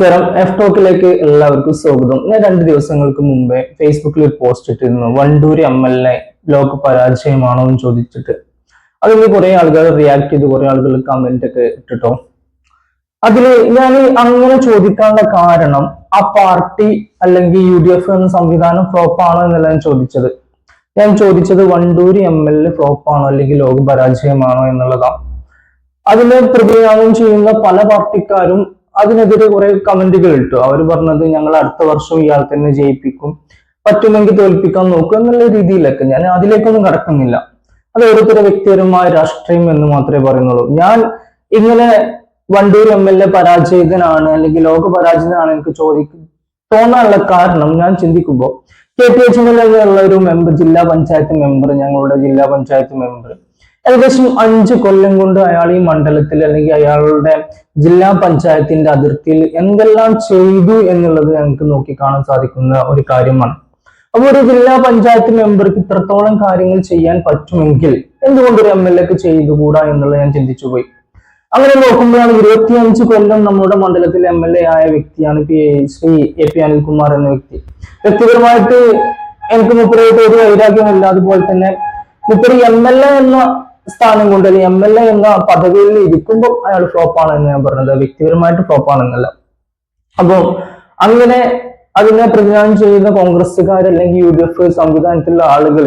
നമസ്കാരം. എഫ് ടോക്കിലേക്ക് എല്ലാവർക്കും സ്വാഗതം. ഞാൻ രണ്ട് ദിവസങ്ങൾക്ക് മുമ്പേ ഫേസ്ബുക്കിൽ ഒരു പോസ്റ്റ് ഇട്ടിരുന്നു. വണ്ടൂരി എം എൽ എ ബ്ലോക്ക് പരാജയമാണോ എന്ന് ചോദിച്ചിട്ട്. അതിന് കുറെ ആളുകൾ റിയാക്ട് ചെയ്ത്. കുറെ ആളുകൾ കമന്റ് ഒക്കെ ഇട്ടിട്ടോ. അതിൽ ഞാൻ അങ്ങനെ ചോദിക്കാനുള്ള കാരണം ആ പാർട്ടി അല്ലെങ്കിൽ യു ഡി എഫ് എന്ന സംവിധാനം ഫ്ലോപ്പാണോ എന്നല്ല ഞാൻ ചോദിച്ചത്. ഞാൻ ചോദിച്ചത് വണ്ടൂരി എം എൽ എ ഫ്ലോപ്പാണോ അല്ലെങ്കിൽ ലോക പരാജയമാണോ എന്നുള്ളതാണ് അതിന് പ്രതിനിധാനം ചെയ്യുന്ന പല പാർട്ടിക്കാരും അതിനെതിരെ കുറെ കമന്റുകൾ ഇട്ടു. അവർ പറഞ്ഞത് ഞങ്ങൾ അടുത്ത വർഷം ഇയാൾ തന്നെ ജയിപ്പിക്കും പറ്റുമെങ്കിൽ തോൽപ്പിക്കാൻ നോക്കും എന്നുള്ള രീതിയിലൊക്കെ. ഞാൻ അതിലേക്കൊന്നും കടക്കുന്നില്ല. അത് ഓരോരുത്തരുടെ വ്യക്തിപരമായ രാഷ്ട്രീയം എന്ന് മാത്രമേ പറയുന്നുള്ളൂ. ഞാൻ ഇങ്ങനെ വണ്ടൂർ എം എൽ എ പരാജയിതനാണ് അല്ലെങ്കിൽ ലോക പരാജിതനാണ് എനിക്ക് ചോദിക്കും തോന്നാനുള്ള കാരണം ഞാൻ ചിന്തിക്കുമ്പോൾ K P H M L എന്നുള്ള ഒരു മെമ്പർ ജില്ലാ പഞ്ചായത്ത് മെമ്പർ ഞങ്ങളുടെ ജില്ലാ പഞ്ചായത്ത് മെമ്പർ ഏകദേശം അഞ്ച് കൊല്ലം കൊണ്ട് അയാൾ ഈ മണ്ഡലത്തിൽ അല്ലെങ്കിൽ അയാളുടെ ജില്ലാ പഞ്ചായത്തിന്റെ അതിർത്തിയിൽ എന്തെല്ലാം ചെയ്തു എന്നുള്ളത് ഞങ്ങൾക്ക് നോക്കി കാണാൻ സാധിക്കുന്ന ഒരു കാര്യമാണ്. അപ്പൊ ഒരു ജില്ലാ പഞ്ചായത്ത് മെമ്പർക്ക് ഇത്രത്തോളം കാര്യങ്ങൾ ചെയ്യാൻ പറ്റുമെങ്കിൽ എന്തുകൊണ്ട് ഒരു എം എൽ എക്ക് ചെയ്തുകൂടാ എന്നുള്ളത് ഞാൻ ചിന്തിച്ചു പോയി. അങ്ങനെ നോക്കുമ്പോഴാണ് ഇരുപത്തിയഞ്ച് കൊല്ലം നമ്മുടെ മണ്ഡലത്തിൽ എം എൽ എ ആയ വ്യക്തിയാണ് P Shri A P Anilkumar എന്ന വ്യക്തി. വ്യക്തിപരമായിട്ട് എനിക്ക് മുപ്പതായിട്ട് ഒരു വൈരാഗ്യമല്ല അതുപോലെ തന്നെ മുപ്പത് എം എൽ എ എന്ന സ്ഥാനം കൊണ്ട് എം എൽ എ എന്ന പദവിയിൽ ഇരിക്കുമ്പോൾ അയാൾ ഫ്ലോപ്പാണ് എന്ന് ഞാൻ പറഞ്ഞത് വ്യക്തിപരമായിട്ട് ഫ്ലോപ്പാണെന്നല്ല അപ്പോ അങ്ങനെ അതിനെ പ്രതിദാനം ചെയ്യുന്ന കോൺഗ്രസ്സുകാർ അല്ലെങ്കിൽ യു ഡി എഫ് സംവിധാനത്തിലുള്ള ആളുകൾ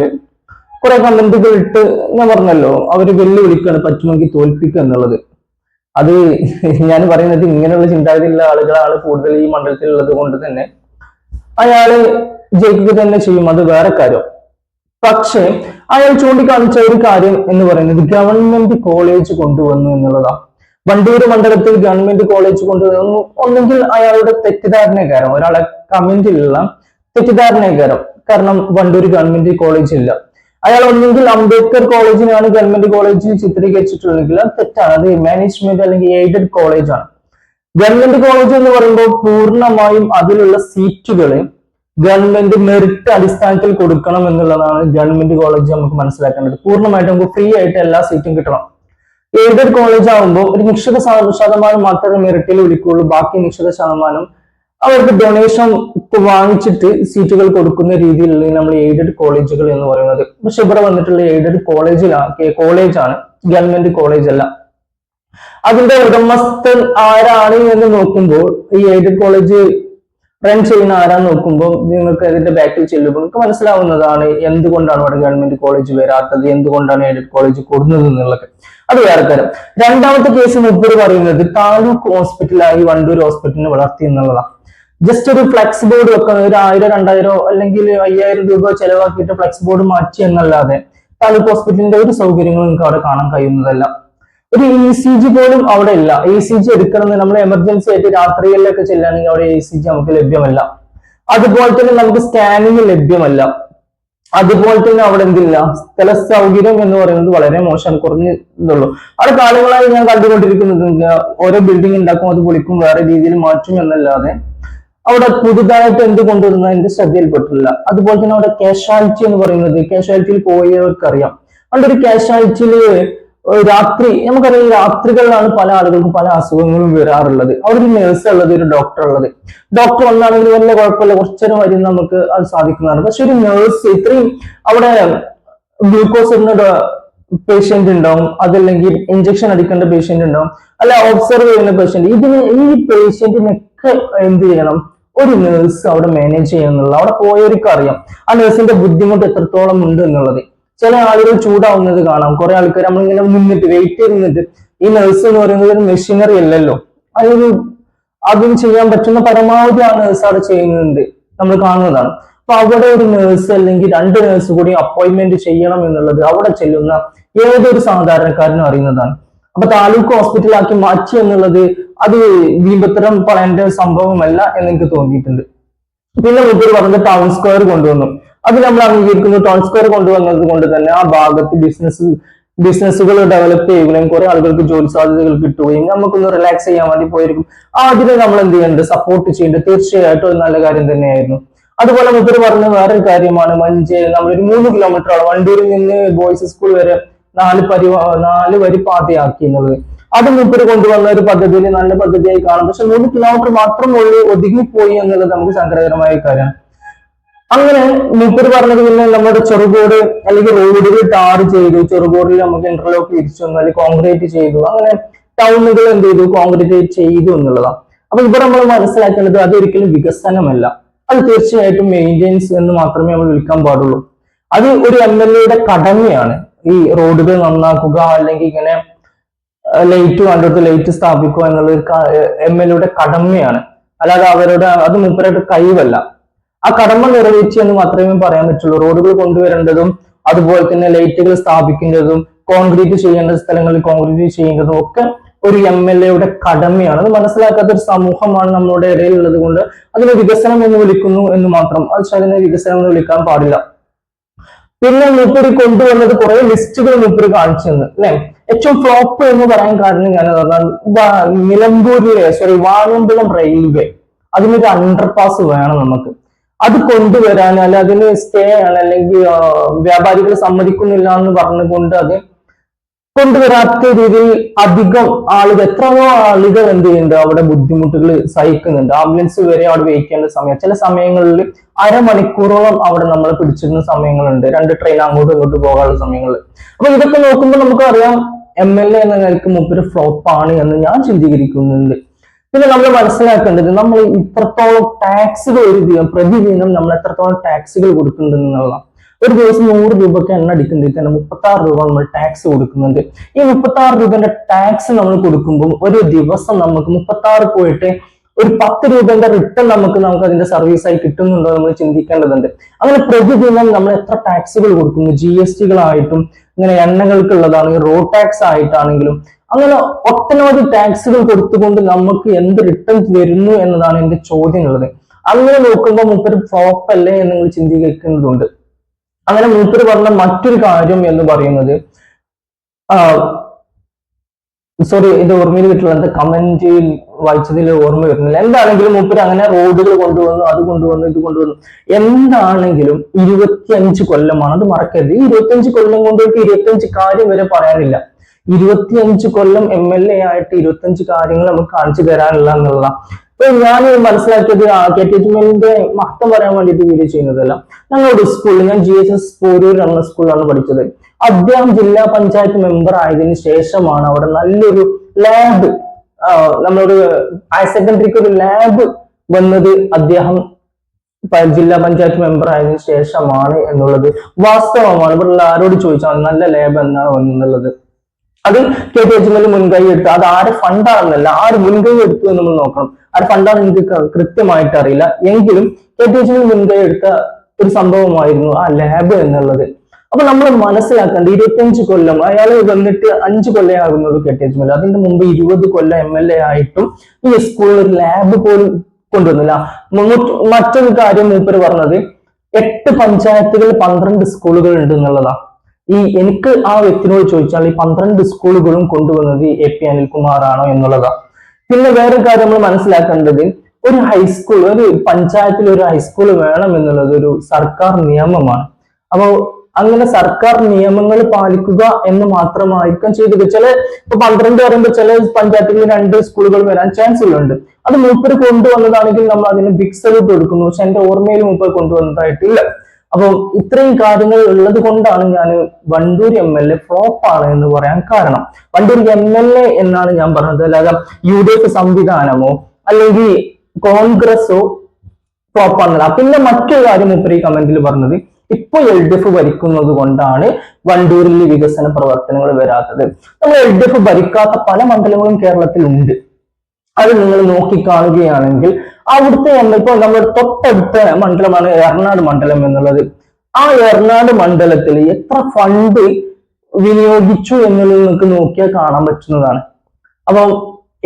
കുറെ കമന്റുകൾ ഇട്ട് ഞാൻ പറഞ്ഞല്ലോ അവർ വെല്ലുവിളിക്കാണ് പറ്റുമെങ്കിൽ തോൽപ്പിക്കുക എന്നുള്ളത്. അത് ഞാൻ പറയുന്നത് ഇങ്ങനെയുള്ള ചിന്താഗതിയുള്ള ആളുകളാണ് കൂടുതൽ ഈ മണ്ഡലത്തിലുള്ളത് കൊണ്ട് തന്നെ. അയാൾ ജയിക്കുക തന്നെ ചെയ്യും അത് വേറെ കാര്യം. പക്ഷേ അയാൾ ചൂണ്ടിക്കാണിച്ച ഒരു കാര്യം എന്ന് പറയുന്നത് ഗവൺമെന്റ് കോളേജ് കൊണ്ടുവന്നു എന്നുള്ളതാണ്. വണ്ടൂര് മണ്ഡലത്തിൽ ഗവൺമെന്റ് കോളേജ് കൊണ്ടുവന്നു. ഒന്നെങ്കിൽ അയാളുടെ തെറ്റിദ്ധാരണകാരം ഒരാളെ കമന്റിലുള്ള തെറ്റിദ്ധാരണകാരം കാരണം വണ്ടൂര് ഗവൺമെന്റ് കോളേജ് ഇല്ല. അയാൾ ഒന്നെങ്കിൽ അംബേദ്കർ കോളേജിനാണ് ഗവൺമെന്റ് കോളേജിൽ ചിത്രീകരിച്ചിട്ടുള്ളെങ്കിൽ അത് തെറ്റാണ്. അത് മാനേജ്മെന്റ് അല്ലെങ്കിൽ എയ്ഡഡ് കോളേജാണ് ഗവൺമെന്റ് കോളേജ് എന്ന് പറയുമ്പോൾ പൂർണമായും അതിലുള്ള സീറ്റുകൾ ഗവൺമെന്റ് മെറിറ്റ് അടിസ്ഥാനത്തിൽ കൊടുക്കണം എന്നുള്ളതാണ് ഗവൺമെന്റ് കോളേജ് നമുക്ക് മനസ്സിലാക്കേണ്ടത്. പൂർണമായിട്ട് നമുക്ക് ഫ്രീ ആയിട്ട് എല്ലാ സീറ്റും കിട്ടണം. എയ്ഡഡ് കോളേജ് ആകുമ്പോൾ ഒരു നിശ്ചിത ശത- ശതമാനം മാത്രമേ മെറിറ്റിൽ വിളിക്കുകയുള്ളൂ ബാക്കി നിശ്ചിത ശതമാനം അവർക്ക് ഡൊണേഷൻ വാങ്ങിച്ചിട്ട് സീറ്റുകൾ കൊടുക്കുന്ന രീതിയിലുള്ള നമ്മൾ എയ്ഡഡ് കോളേജുകൾ എന്ന് പറയുന്നത്. പക്ഷെ ഇവിടെ വന്നിട്ടുള്ള എയ്ഡഡ് കോളേജിലാണ് കോളേജാണ് ഗവൺമെന്റ് കോളേജ് അല്ല. അതിന്റെ ഉടമസ്ഥൻ ആരാണ് എന്ന് നോക്കുമ്പോൾ ഈ എയ്ഡഡ് കോളേജ് റൺ ചെയ്യുന്ന ആരാന്ന് നോക്കുമ്പോൾ നിങ്ങൾക്ക് അതിന്റെ ബാക്കിൽ ചെല്ലുമ്പോൾ നിങ്ങൾക്ക് മനസ്സിലാവുന്നതാണ് എന്തുകൊണ്ടാണ് ഇവിടെ ഗവൺമെന്റ് കോളേജ് വരാത്തത് എന്തുകൊണ്ടാണ് എയ്ഡഡ് കോളേജ് കൊടുക്കുന്നത് എന്നുള്ളത്. അത് വേറെ തരം. രണ്ടാമത്തെ കേസ് മുപ്പത് പറയുന്നത് താലൂക്ക് ഹോസ്പിറ്റലായി വണ്ടൂർ ഹോസ്പിറ്റലിനെ വളർത്തി എന്നുള്ളതാണ്. ജസ്റ്റ് ഒരു ഫ്ലെക്സ് ബോർഡ് വെക്കുന്നത് ഒരു ആയിരം രണ്ടായിരോ അല്ലെങ്കിൽ അയ്യായിരം രൂപ ചെലവാക്കിയിട്ട് ഫ്ലെക്സ് ബോർഡ് മാറ്റി എന്നല്ലാതെ താലൂക്ക് ഹോസ്പിറ്റലിന്റെ ഒരു സൗകര്യങ്ങളും നിങ്ങൾക്ക് അവിടെ കാണാൻ കഴിയുന്നതല്ല. ഒരു ഇ സി ജി പോലും അവിടെ ഇല്ല. ഇ സി ജി എടുക്കണമെന്ന് നമ്മൾ എമർജൻസി ആയിട്ട് രാത്രികളിലൊക്കെ ചെല്ലുകയാണെങ്കിൽ അവിടെ ഇ സി ജി നമുക്ക് ലഭ്യമല്ല. അതുപോലെ തന്നെ നമുക്ക് സ്കാനിങ് ലഭ്യമല്ല. അതുപോലെ തന്നെ അവിടെ എന്തില്ല? സ്ഥല സൗകര്യം എന്ന് പറയുന്നത് വളരെ മോശമാണ് കുറഞ്ഞ ഇതുള്ളൂ. അവിടെ കാലങ്ങളായി ഞാൻ കണ്ടുകൊണ്ടിരിക്കുന്നത് ഓരോ ബിൽഡിംഗ് ഉണ്ടാക്കും അത് പൊളിക്കും വേറെ രീതിയിൽ മാറ്റും എന്നല്ലാതെ. അവിടെ പുതുതായിട്ട് എന്ത് കൊണ്ടുവരുന്ന? എന്റെ ശ്രദ്ധയിൽപ്പെട്ടില്ല അതുപോലെ തന്നെ അവിടെ കാഷ്വാലിറ്റി എന്ന് പറയുന്നത് കാഷ്വാലിറ്റിയിൽ പോയവർക്കറിയാം. അവിടെ ഒരു കാഷ്വാലിറ്റിയിൽ രാത്രി നമുക്കറിയാം രാത്രികളിലാണ് പല ആളുകൾക്കും പല അസുഖങ്ങളും വരാറുള്ളത്. അവിടെ ഒരു നേഴ്സ് ഉള്ളത് ഒരു ഡോക്ടർ ഉള്ളത്. ഡോക്ടർ വന്നാണെങ്കിൽ വലിയ കുഴപ്പമില്ല കുറച്ചൊരു വരും നമുക്ക് അത് സാധിക്കുന്നതാണ്. പക്ഷെ ഒരു നേഴ്സ് ഇത്രയും അവിടെ ഗ്ലൂക്കോസ് ഇടുന്ന പേഷ്യന്റ് ഉണ്ടാവും അതല്ലെങ്കിൽ ഇഞ്ചക്ഷൻ അടിക്കേണ്ട പേഷ്യന്റ് ഉണ്ടാവും അല്ല ഒബ്സർവ് ചെയ്യുന്ന പേഷ്യന്റ് ഇതിന് ഈ പേഷ്യന്റിനൊക്കെ എന്ത് ചെയ്യണം? ഒരു നേഴ്സ് അവിടെ മാനേജ് ചെയ്യണം എന്നുള്ളത്. അവിടെ പോയവർക്ക് അറിയാം ആ നേഴ്സിന്റെ ബുദ്ധിമുട്ട് എത്രത്തോളം ഉണ്ട് എന്നുള്ളത്. ചില ആളുകൾ ചൂടാവുന്നത് കാണാം. കുറെ ആൾക്കാർ നമ്മളിങ്ങനെ നിന്നിട്ട് വെയിറ്റ് ചെയ്ത് നിന്നിട്ട് ഈ നഴ്സ് എന്ന് പറയുന്നത് ഒരു മെഷീനറി അല്ലല്ലോ. അതൊരു അതും ചെയ്യാൻ പറ്റുന്ന പരമാവധി ആ നേഴ്സ് അവിടെ ചെയ്യുന്നുണ്ട്. നമ്മൾ കാണുന്നതാണ്. അപ്പൊ അവിടെ ഒരു നേഴ്സ് അല്ലെങ്കിൽ രണ്ട് നേഴ്സ് കൂടി അപ്പോയിന്റ്മെന്റ് ചെയ്യണം എന്നുള്ളത് അവിടെ ചെല്ലുന്ന ഏതൊരു സാധാരണക്കാരനും അറിയുന്നതാണ്. അപ്പൊ താലൂക്ക് ഹോസ്പിറ്റലാക്കി മാറ്റി എന്നുള്ളത് അത് വീമ്പത്തരം പറയേണ്ട സംഭവമല്ല എന്ന് എനിക്ക് തോന്നിയിട്ടുണ്ട്. പിന്നെ മുപ്പര് പറഞ്ഞത് ടൗൺ സ്ക്വയർ കൊണ്ടുവന്നു. അത് നമ്മൾ അംഗീകരിക്കുന്നു. ടൗൺ സ്ക്വയർ കൊണ്ടുവന്നത് കൊണ്ട് തന്നെ ആ ഭാഗത്ത് ബിസിനസ് ബിസിനസ്സുകൾ ഡെവലപ്പ് ചെയ്യുകയും കുറെ ആളുകൾക്ക് ജോലി സാധ്യതകൾ കിട്ടുകയും നമുക്കൊന്ന് റിലാക്സ് ചെയ്യാൻ വേണ്ടി പോയിരിക്കും. അതിനെ നമ്മൾ എന്ത് ചെയ്യേണ്ടത്? സപ്പോർട്ട് ചെയ്യേണ്ടത്. തീർച്ചയായിട്ടും ഒരു നല്ല കാര്യം തന്നെയായിരുന്നു. അതുപോലെ മുപ്പര് പറഞ്ഞ വേറൊരു കാര്യമാണ്. മഞ്ചേ നമ്മളൊരു മൂന്ന് കിലോമീറ്ററോളം വണ്ടൂരിൽ നിന്ന് ബോയ്സ് സ്കൂൾ വരെ നാല് പരി നാല് വരി പാതയാക്കി എന്നുള്ളത്. അത് മുപ്പര് കൊണ്ടുവന്ന ഒരു പദ്ധതിയിൽ നല്ല പദ്ധതിയായി കാണും. പക്ഷെ മൂന്ന് കിലോമീറ്റർ മാത്രം ഒഴി ഒതുങ്ങിപ്പോയി എന്നുള്ളത് നമുക്ക് സങ്കടകരമായ കാര്യമാണ്. അങ്ങനെ മൂപ്പര് പറഞ്ഞത് പിന്നെ നമ്മുടെ ചെറുകോട് അല്ലെങ്കിൽ റോഡുകൾ ടാർ ചെയ്തു ചെറുകോടിൽ നമുക്ക് ഇന്റർലോക്ക് ഇരിച്ചു തന്നു അല്ലെങ്കിൽ കോൺക്രീറ്റ് ചെയ്തു. അങ്ങനെ ടൗണുകൾ എന്ത് ചെയ്തു? കോൺക്രീറ്റ് ചെയ്തു എന്നുള്ളതാണ്. അപ്പൊ ഇവിടെ നമ്മൾ മനസ്സിലാക്കേണ്ടത് അതൊരിക്കലും വികസനമല്ല. അത് തീർച്ചയായിട്ടും മെയിന്റെനൻസ് എന്ന് മാത്രമേ നമ്മൾ വിളിക്കാൻ പാടുള്ളൂ. അത് ഒരു എം എൽ എയുടെ കടമയാണ്. ഈ റോഡുകൾ നന്നാക്കുക അല്ലെങ്കിൽ ഇങ്ങനെ ലൈറ്റ് കണ്ടെടുത്ത് ലൈറ്റ് സ്ഥാപിക്കുക എന്നുള്ള ഒരു എം എൽ എയുടെ കടമയാണ്. അല്ലാതെ അവരുടെ അത് മൂപ്പരുടെ കഴിവല്ല ആ കടമ നിറവേറ്റി എന്ന് മാത്രമേ പറയാൻ പറ്റുള്ളൂ. റോഡുകൾ കൊണ്ടുവരേണ്ടതും അതുപോലെ തന്നെ ലൈറ്റുകൾ സ്ഥാപിക്കേണ്ടതും കോൺക്രീറ്റ് ചെയ്യേണ്ട സ്ഥലങ്ങളിൽ കോൺക്രീറ്റ് ചെയ്യേണ്ടതും ഒക്കെ ഒരു എം എൽ എയുടെ കടമയാണ്. അത് മനസ്സിലാക്കാത്ത ഒരു സമൂഹമാണ് നമ്മുടെ ഇടയിൽ ഉള്ളത് കൊണ്ട് അതിനെ വികസനം എന്ന് വിളിക്കുന്നു എന്ന് മാത്രം. അത് അതിനെ വികസനം എന്ന് വിളിക്കാൻ പാടില്ല. പിന്നെ മൂപ്പര് കൊണ്ടുവന്നത് കുറെ ലിസ്റ്റുകൾ മൂപ്പര് കാണിച്ചു തന്നു അല്ലെ? ഏറ്റവും ഫ്ലോപ്പ് എന്ന് പറയാൻ കാരണം ഞാൻ നിലമ്പൂരിലെ സോറി വാഴമ്പുളം റെയിൽവേ അതിനൊരു അണ്ടർപാസ് വേണം നമുക്ക്. അത് കൊണ്ടുവരാൻ അല്ല അതിന് സ്റ്റേ ആണ് അല്ലെങ്കിൽ വ്യാപാരികൾ സമ്മതിക്കുന്നില്ല എന്ന് പറഞ്ഞുകൊണ്ട് അത് കൊണ്ടുവരാത്ത രീതിയിൽ അധികം ആളുകൾ എത്രയോ ആളുകൾ എന്ത് ചെയ്യുന്നുണ്ട് അവിടെ ബുദ്ധിമുട്ടുകൾ സഹിക്കുന്നുണ്ട്. ആംബുലൻസ് വരെ അവിടെ വെയിറ്റ് സമയം. ചില സമയങ്ങളിൽ അരമണിക്കൂറോളം അവിടെ നമ്മൾ പിടിച്ചിരുന്ന സമയങ്ങളുണ്ട്. രണ്ട് ട്രെയിൻ അങ്ങോട്ടും ഇങ്ങോട്ടും പോകാനുള്ള സമയങ്ങളിൽ. അപ്പൊ ഇതൊക്കെ നോക്കുമ്പോൾ നമുക്ക് അറിയാം എം എൽ എ എന്ന നിലയ്ക്ക് മുമ്പൊരു ഫ്ലോപ്പാണ് എന്ന് ഞാൻ ചിന്തിക്കുന്നുണ്ട് പിന്നെ നമ്മൾ മനസ്സിലാക്കേണ്ടത് നമ്മൾ ഇത്രത്തോളം ടാക്സുകൾ ഒരു ദിവസം പ്രതിദിനം നമ്മൾ എത്രത്തോളം ടാക്സുകൾ കൊടുക്കുന്നുണ്ടെന്നുള്ള ഒരു ദിവസം നൂറ് രൂപക്ക് എണ്ണ അടിക്കുന്നുണ്ടെങ്കിൽ തന്നെ മുപ്പത്തി ആറ് രൂപ നമ്മൾ ടാക്സ് കൊടുക്കുന്നുണ്ട്. ഈ മുപ്പത്തി ആറ് രൂപന്റെ ടാക്സ് നമ്മൾ കൊടുക്കുമ്പോൾ ഒരു ദിവസം നമുക്ക് മുപ്പത്തി ആറ് പോയിട്ട് ഒരു പത്ത് രൂപന്റെ റിട്ടേൺ നമുക്ക് നമുക്ക് അതിന്റെ സർവീസ് ആയി കിട്ടുന്നുണ്ടോ നമ്മൾ ചിന്തിക്കേണ്ടതുണ്ട്. അങ്ങനെ പ്രതിദിനം നമ്മൾ എത്ര ടാക്സുകൾ കൊടുക്കുന്നു? ജി എസ് ടികളായിട്ടും ഇങ്ങനെ എണ്ണകൾക്കുള്ളതാണെങ്കിൽ റോഡ് ടാക്സ് ആയിട്ടാണെങ്കിലും അങ്ങനെ ഒട്ടനവധി ടാക്സുകൾ കൊടുത്തുകൊണ്ട് നമുക്ക് എന്ത് റിട്ടേൺ വരുന്നു എന്നതാണ് എന്റെ ചോദ്യം ഉള്ളത് അങ്ങനെ നോക്കുമ്പോൾ മൂപ്പര് ഫ്ലോപ്പ് അല്ലേ എന്ന് നിങ്ങൾ ചിന്തിക്കേണ്ടതുണ്ട്. അങ്ങനെ മൂപ്പര് പറഞ്ഞ മറ്റൊരു കാര്യം എന്ന് പറയുന്നത് സോറി ഇത് ഓർമ്മയിൽ കിട്ടുള്ള എന്താ കമന്റ് വായിച്ചതിൽ ഓർമ്മ വരുന്നില്ല. എന്താണെങ്കിലും മൂപ്പര് അങ്ങനെ റോഡുകൾ കൊണ്ടുവന്നു അത് കൊണ്ടുവന്നു ഇത് കൊണ്ടുവന്നു. എന്താണെങ്കിലും ഇരുപത്തിയഞ്ച് കൊല്ലമാണ്. അത് മറക്കരുത്. ഇരുപത്തിയഞ്ച് കൊല്ലം കൊണ്ടുപോയിട്ട് ഇരുപത്തിയഞ്ച് കാര്യം വരെ പറയാനില്ല. ഇരുപത്തിയഞ്ച് കൊല്ലം എം എൽ എ ആയിട്ട് ഇരുപത്തിയഞ്ച് കാര്യങ്ങൾ നമുക്ക് കാണിച്ചു തരാനില്ല എന്നുള്ളതാണ് അപ്പൊ ഞാൻ മനസ്സിലാക്കിയത് എച്ച് മഹത്വം പറയാൻ വേണ്ടിയിട്ട് വീഡിയോ ചെയ്യുന്നതല്ല. ഞങ്ങളുടെ സ്കൂളിൽ ഞാൻ ജി എച്ച് എസ് പോരൂർ എന്ന സ്കൂളിലാണ് പഠിച്ചത്. അദ്ദേഹം ജില്ലാ പഞ്ചായത്ത് മെമ്പർ ആയതിന് ശേഷമാണ് അവിടെ നല്ലൊരു ലാബ് നമ്മളൊരു ഹയർ സെക്കൻഡറിക്ക് ഒരു ലാബ് വന്നത് അദ്ദേഹം ജില്ലാ പഞ്ചായത്ത് മെമ്പർ ആയതിനു ശേഷമാണ് എന്നുള്ളത്. വാസ്തവമാണ്. ഇവിടെ ആരോട് ചോദിച്ചാൽ നല്ല ലാബ് എന്നാണ് വന്നുള്ളത് അത് കെ എച്ച് എമ്മിൽ മുൻകൈ എടുത്തു അത് ആര് ഫണ്ടാണെന്നല്ല ആര് മുൻകൈ എടുത്തു എന്ന് നമ്മൾ നോക്കണം. ആര് ഫണ്ടാണെന്ന് എനിക്ക് കൃത്യമായിട്ട് അറിയില്ല. എങ്കിലും കെ എച്ച് എമ്മിൽ മുൻകൈ എടുത്ത ഒരു സംഭവമായിരുന്നു ആ ലാബ് എന്നുള്ളത്. അപ്പൊ നമ്മൾ മനസ്സിലാക്കേണ്ട ഇരുപത്തിയഞ്ച് കൊല്ലം അയാൾ വന്നിട്ട് അഞ്ച് കൊല്ലം ആകുന്നുള്ളൂ കെ ടി എമ്മിൽ അതിന്റെ മുമ്പ് ഇരുപത് കൊല്ലം എം എൽ എ ആയിട്ടും ഈ സ്കൂളിൽ ഒരു ലാബ് പോലും കൊണ്ടുവന്നില്ല. മറ്റൊരു കാര്യം മൂപ്പര് പറഞ്ഞത് എട്ട് പഞ്ചായത്തുകൾ പന്ത്രണ്ട് സ്കൂളുകൾ ഉണ്ട് എന്നുള്ളതാ. ഈ എനിക്ക് ആ വ്യക്തിനോട് ചോദിച്ചാൽ ഈ പന്ത്രണ്ട് സ്കൂളുകളും കൊണ്ടുവന്നത് എ പി അനിൽകുമാർ ആണോ എന്നുള്ളതാ. പിന്നെ വേറെ കാര്യം നമ്മൾ മനസ്സിലാക്കേണ്ടത് ഒരു ഹൈസ്കൂൾ ഒരു പഞ്ചായത്തിൽ ഒരു ഹൈസ്കൂൾ വേണം എന്നുള്ളത് ഒരു സർക്കാർ നിയമമാണ്. അപ്പോ അങ്ങനെ സർക്കാർ നിയമങ്ങൾ പാലിക്കുക എന്ന് മാത്രമായിരിക്കും ചെയ്തത്. ചില ഇപ്പൊ പന്ത്രണ്ട് പറയുമ്പോൾ ചില പഞ്ചായത്തിൽ രണ്ട് സ്കൂളുകൾ വരാൻ ചാൻസ് ഉണ്ട് അത് മൂപ്പര് കൊണ്ടുവന്നതാണെങ്കിൽ നമ്മൾ അതിന് ബിഗ് സല്യൂട്ട് കൊടുക്കുന്നു പക്ഷെ എന്റെ ഓർമ്മയിൽ മൂപ്പർ കൊണ്ടുവന്നതായിട്ടില്ല. അപ്പൊ ഇത്രയും കാര്യങ്ങൾ ഉള്ളത് കൊണ്ടാണ് ഞാൻ Wandoor M L A flop ആണ് എന്ന് പറയാൻ കാരണം. വണ്ടൂർ എം എൽ എ എന്നാണ് ഞാൻ പറഞ്ഞത്. അല്ലാതെ യു ഡി എഫ് സംവിധാനമോ അല്ലെങ്കിൽ കോൺഗ്രസോ ഫ്ലോപ്പ് ആണെന്നില്ല പിന്നെ മറ്റൊരു കാര്യം മൂപ്പര് കമന്റിൽ പറഞ്ഞത് ഇപ്പൊ എൽ ഡി എഫ് ഭരിക്കുന്നത് കൊണ്ടാണ് വണ്ടൂരിൽ വികസന പ്രവർത്തനങ്ങൾ വരാത്തത്. നമ്മൾ എൽ ഡി എഫ് ഭരിക്കാത്ത പല മണ്ഡലങ്ങളും കേരളത്തിൽ ഉണ്ട് അത് നിങ്ങൾ നോക്കിക്കാണുകയാണെങ്കിൽ അവിടുത്തെ നമ്മുടെ തൊട്ടടുത്ത മണ്ഡലമാണ് എറണാട് മണ്ഡലം എന്നുള്ളത്. ആ എറണാട് മണ്ഡലത്തിൽ എത്ര ഫണ്ട് വിനിയോഗിച്ചു എന്നുള്ളത് നിങ്ങൾക്ക് നോക്കിയാൽ കാണാൻ പറ്റുന്നതാണ്. അപ്പം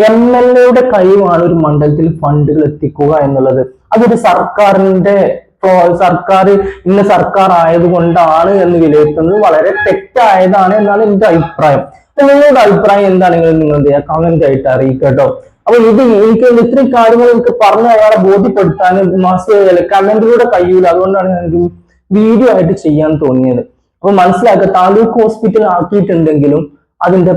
എം എൽ എയുടെ കഴിവാണ് ഒരു മണ്ഡലത്തിൽ ഫണ്ടുകൾ എത്തിക്കുക എന്നുള്ളത്. അതൊരു സർക്കാരിന്റെ സർക്കാർ ഇന്ന സർക്കാർ ആയതുകൊണ്ടാണ് എന്ന് വിലയിരുത്തുന്നത്. വളരെ തെറ്റായതാണ് എന്നാണ് എന്റെ അഭിപ്രായം. നിങ്ങളുടെ അഭിപ്രായം എന്താണെങ്കിലും നിങ്ങൾ എന്ത് ചെയ്യുക? കമന്റ് ആയിട്ട് അറിയിക്കട്ടോ കേട്ടോ. അപ്പൊ ഇത് എനിക്ക് ഇത്രയും കാര്യങ്ങൾ എനിക്ക് പറഞ്ഞ് അയാളെ ബോധ്യപ്പെടുത്താൻ മാസ് കമന്റിലൂടെ കഴിയൂല. അതുകൊണ്ടാണ് ഞാനൊരു വീഡിയോ ആയിട്ട് ചെയ്യാൻ തോന്നിയത്. അപ്പൊ മനസ്സിലാക്കുക താലൂക്ക് ഹോസ്പിറ്റൽ ആക്കിയിട്ടുണ്ടെങ്കിലും അതിന്റെ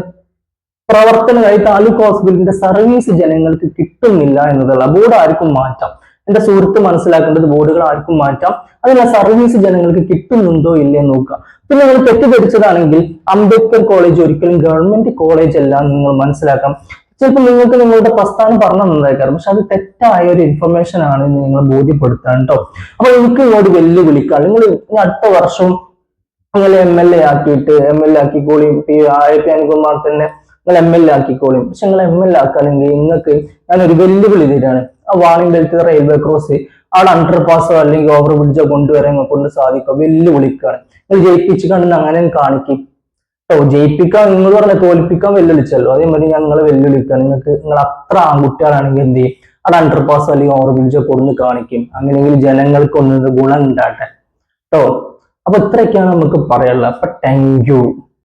പ്രവർത്തനമായി താലൂക്ക് ഹോസ്പിറ്റലിന്റെ സർവീസ് ജനങ്ങൾക്ക് കിട്ടുന്നില്ല എന്നതല്ല ബോർഡ് ആർക്കും മാറ്റാം. എന്റെ സുഹൃത്ത് മനസ്സിലാക്കേണ്ടത് ബോർഡുകൾ ആർക്കും മാറ്റാം. അതിനുള്ള സർവീസ് ജനങ്ങൾക്ക് കിട്ടുന്നുണ്ടോ ഇല്ലേ നോക്കുക. പിന്നെ നിങ്ങൾ തെറ്റിദ്ധരിച്ചതാണെങ്കിൽ അംബേദ്കർ കോളേജ് ഒരിക്കലും ഗവൺമെന്റ് കോളേജ് അല്ല നിങ്ങൾ മനസ്സിലാക്കാം. ചിലപ്പോൾ നിങ്ങൾക്ക് നിങ്ങളുടെ പ്രസ്ഥാനം പറഞ്ഞു തന്നതായിരിക്കാം. പക്ഷെ അത് തെറ്റായ ഒരു ഇൻഫർമേഷൻ ആണ് നിങ്ങൾ ബോധ്യപ്പെടുത്താൻ കേട്ടോ അപ്പൊ എനിക്ക് ഇങ്ങോട്ട് വെല്ലുവിളിക്കാം. നിങ്ങൾ അടുത്ത വർഷം നിങ്ങൾ എം എൽ എ ആക്കിയിട്ട് എം എൽ എ ആക്കിക്കോളിയും പി ആയ പി അനുകുമാർ തന്നെ നിങ്ങൾ എം എൽ എ ആക്കിക്കോളിയും പക്ഷെ നിങ്ങൾ എം എൽ എ ആക്കുകയാണെങ്കിൽ നിങ്ങൾക്ക് ഞാനൊരു വെല്ലുവിളി തരാണ് ആ വാണിംഗ് ബെൽറ്റ് റെയിൽവേ ക്രോസ് അവിടെ അണ്ടർ പാസോ അല്ലെങ്കിൽ ഓവർ ബ്രിഡ്ജോ കൊണ്ടുവരാൻ കൊണ്ട് സാധിക്കുക വെല്ലുവിളിക്കാണ് നിങ്ങൾ ജയിപ്പിച്ച് കണ്ടെന്ന് അങ്ങനെ കാണിക്കും. ജയിപ്പിക്കാൻ നിങ്ങൾ പറഞ്ഞ തോൽപ്പിക്കാൻ വെല്ലുവിളിച്ചല്ലോ. അതേമാതിരി ഞങ്ങൾ വെല്ലുവിളിക്കുക. നിങ്ങൾക്ക് നിങ്ങൾ അത്ര ആൺകുട്ടികളാണെങ്കിൽ എന്ത് ചെയ്യും? അത് അണ്ടർ പാസ് അല്ലെങ്കിൽ ഓവർ ബ്രിഡ്ജോ കൊടുന്ന് കാണിക്കും. അങ്ങനെയെങ്കിൽ ജനങ്ങൾക്ക് ഒന്നും ഗുണം ഉണ്ടാകട്ടെ. കേട്ടോ അപ്പൊ ഇത്രയൊക്കെയാണ് നമുക്ക് പറയാനുള്ളത്. അപ്പൊ താങ്ക് യു